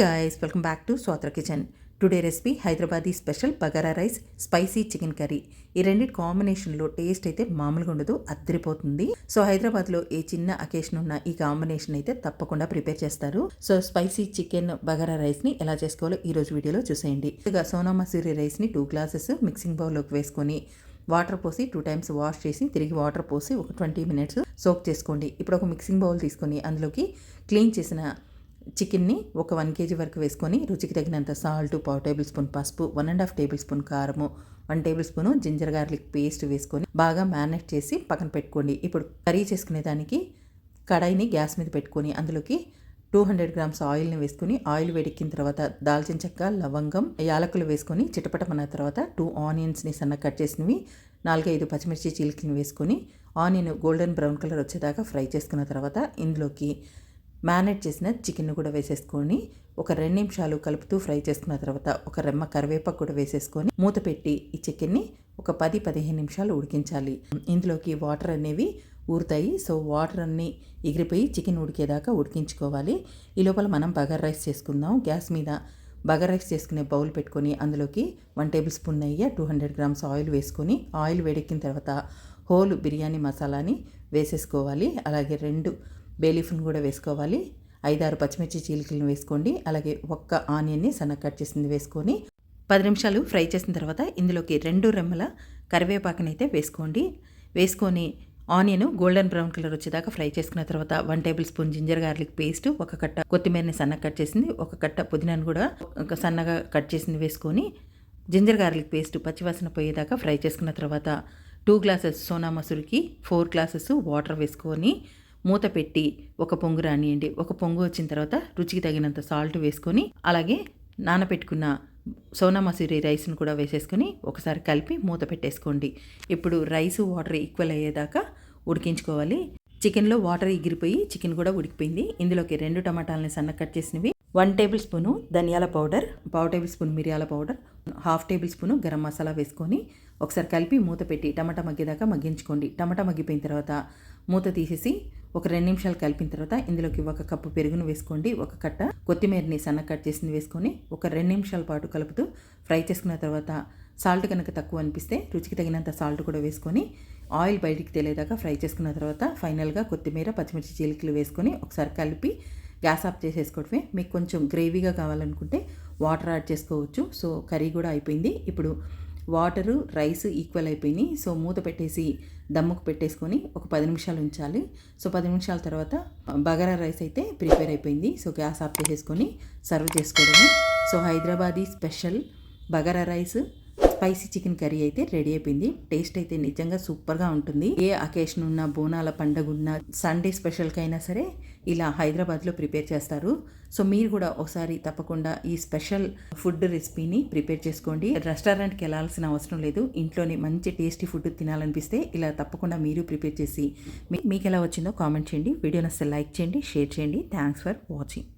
Guys welcome back to Swatra kitchen today recipe Hyderabadi special bagara rice spicy chicken curry ఈ రెండింటి కాంబినేషన్లో taste అయితే మామూలుగా ఉండదు అద్దరిపోతుంది. సో హైదరాబాద్లో ఏ చిన్న అకేషన్ ఉన్న ఈ కాంబినేషన్ అయితే తప్పకుండా ప్రిపేర్ చేస్తారు. సో స్పైసీ చికెన్ బగారా రైస్ని ఎలా చేసుకోవాలో ఈ రోజు వీడియోలో చూసేయండి. ఇక సోనా మసూరి రైస్ని టూ గ్లాసెస్ మిక్సింగ్ బౌల్లోకి వేసుకొని వాటర్ పోసి టూ టైమ్స్ వాష్ చేసి తిరిగి వాటర్ పోసి ఒక ట్వంటీ మినిట్స్ సోక్ చేసుకోండి. ఇప్పుడు ఒక మిక్సింగ్ బౌల్ తీసుకొని అందులోకి క్లీన్ చేసిన చికెన్ని ఒక వన్ కేజీ వరకు వేసుకొని రుచికి తగినంత సాల్ట్ పావు టేబుల్ స్పూన్ పసుపు one and half table spoon కారము one table spoon ginger garlic paste వేసుకొని బాగా మ్యారినేట్ చేసి పక్కన పెట్టుకోండి. ఇప్పుడు కర్రీ చేసుకునే దానికి కడాయిని గ్యాస్ మీద పెట్టుకొని అందులోకి టూ హండ్రెడ్ గ్రామ్స్ ఆయిల్ని వేసుకుని ఆయిల్ వేడెక్కిన తర్వాత దాల్చిన చెక్క లవంగం యాలకులు వేసుకొని చిటపటమన్న తర్వాత టూ ఆనియన్స్ని సన్న కట్ చేసినవి నాలుగైదు పచ్చిమిర్చి చీలికని వేసుకొని ఆనియన్ గోల్డెన్ బ్రౌన్ కలర్ వచ్చేదాకా ఫ్రై చేసుకున్న తర్వాత ఇందులోకి మ్యారినేట్ చేసిన చికెన్ కూడా వేసేసుకొని ఒక రెండు నిమిషాలు కలుపుతూ ఫ్రై చేసుకున్న తర్వాత ఒక రెమ్మ కరివేపాకు కూడా వేసేసుకొని మూత పెట్టి ఈ చికెన్ని ఒక పది పదిహేను నిమిషాలు ఉడికించాలి. ఇందులోకి వాటర్ అనేవి ఊరుతాయి. సో వాటర్ అన్నీ ఎగిరిపోయి చికెన్ ఉడికేదాకా ఉడికించుకోవాలి. ఈ లోపల మనం బగర్ రైస్ చేసుకుందాం. గ్యాస్ మీద బగర్ రైస్ చేసుకునే బౌల్ పెట్టుకొని అందులోకి వన్ టేబుల్ స్పూన్ నెయ్యి టూ హండ్రెడ్ గ్రామ్స్ ఆయిల్ వేసుకొని ఆయిల్ వేడెక్కిన తర్వాత హోల్ బిర్యానీ మసాలాని వేసేసుకోవాలి. అలాగే రెండు బేలీఫ్ను కూడా వేసుకోవాలి. ఐదారు పచ్చిమిర్చి చీలికలను వేసుకోండి. అలాగే ఒక్క ఆనియన్ని సన్న కట్ చేసింది వేసుకొని పది నిమిషాలు ఫ్రై చేసిన తర్వాత ఇందులోకి రెండు రెమ్మల కరివేపాకునైతే వేసుకోండి. వేసుకొని ఆనియన్ గోల్డెన్ బ్రౌన్ కలర్ వచ్చేదాకా ఫ్రై చేసుకున్న తర్వాత one table spoon ginger garlic paste ఒక కట్ట కొత్తిమీరని సన్నగా కట్ చేసింది ఒక కట్ట పుదీనాను కూడా ఒక సన్నగా కట్ చేసింది వేసుకొని జింజర్ గార్లిక్ పేస్ట్ పచ్చివాసన పోయేదాకా ఫ్రై చేసుకున్న తర్వాత టూ గ్లాసెస్ సోనా మసూరికి ఫోర్ గ్లాసెస్ వాటర్ వేసుకొని మూత పెట్టి ఒక పొంగు రానియండి. ఒక పొంగు వచ్చిన తర్వాత రుచికి తగినంత సాల్ట్ వేసుకొని అలాగే నానబెట్టుకున్న సోనా మసూరి రైస్ను కూడా వేసేసుకొని ఒకసారి కలిపి మూత పెట్టేసుకోండి. ఇప్పుడు రైస్ వాటర్ ఈక్వల్ అయ్యేదాకా ఉడికించుకోవాలి. చికెన్లో వాటర్ ఎగిరిపోయి చికెన్ కూడా ఉడికిపోయింది. ఇందులోకి రెండు టమాటాలని సన్న కట్ చేసినవి. వన్ టేబుల్ స్పూను ధనియాల పౌడర్ పావు టేబుల్ స్పూన్ మిరియాల powder half table spoon garam masala వేసుకొని ఒకసారి కలిపి మూత పెట్టి టమాటా మగ్గేదాకా మగ్గించుకోండి. టమాటా మగ్గిపోయిన తర్వాత మూత తీసేసి ఒక రెండు నిమిషాలు కలిపిన తర్వాత ఇందులోకి ఒక కప్పు పెరుగును వేసుకోండి. ఒక కట్ట కొత్తిమీరని సన్న కట్ చేసింది వేసుకొని ఒక రెండు నిమిషాల పాటు కలుపుతూ ఫ్రై చేసుకున్న తర్వాత సాల్ట్ కనుక తక్కువ అనిపిస్తే రుచికి తగినంత సాల్ట్ కూడా వేసుకొని ఆయిల్ బయటికి తెలియదాకా ఫ్రై చేసుకున్న తర్వాత ఫైనల్గా కొత్తిమీర పచ్చిమిర్చి చీలికలు వేసుకొని ఒకసారి కలిపి గ్యాస్ ఆఫ్ చేసేసుకోవడమే. మీకు కొంచెం గ్రేవీగా కావాలనుకుంటే వాటర్ యాడ్ చేసుకోవచ్చు. సో కర్రీ కూడా అయిపోయింది. ఇప్పుడు వాటరు రైస్ ఈక్వల్ అయిపోయినాయి. సో మూత పెట్టేసి దమ్ముకు పెట్టేసుకొని ఒక పది నిమిషాలు ఉంచాలి. సో పది నిమిషాల తర్వాత బగారా రైస్ అయితే ప్రిపేర్ అయిపోయింది. సో గ్యాస్ ఆఫ్ చేసేసుకొని సర్వ్ చేసుకోవడము. So Hyderabadi special bagara rice spicy chicken curry అయితే రెడీ అయిపోయింది. టేస్ట్ అయితే నిజంగా సూపర్గా ఉంటుంది. ఏ అకేషన్ ఉన్న బోనాల పండగ ఉన్న సండే స్పెషల్కైనా సరే ఇలా హైదరాబాద్లో ప్రిపేర్ చేస్తారు. సో మీరు కూడా ఒకసారి తప్పకుండా ఈ స్పెషల్ ఫుడ్ రెసిపీని ప్రిపేర్ చేసుకోండి. రెస్టారెంట్కి వెళ్ళాల్సిన అవసరం లేదు. ఇంట్లోనే మంచి టేస్టీ ఫుడ్ తినాలనిపిస్తే ఇలా తప్పకుండా మీరు ప్రిపేర్ చేసి మీకు ఎలా వచ్చిందో కామెంట్ చేయండి. వీడియో అసలు లైక్ చేయండి షేర్ చేయండి. Thanks for watching.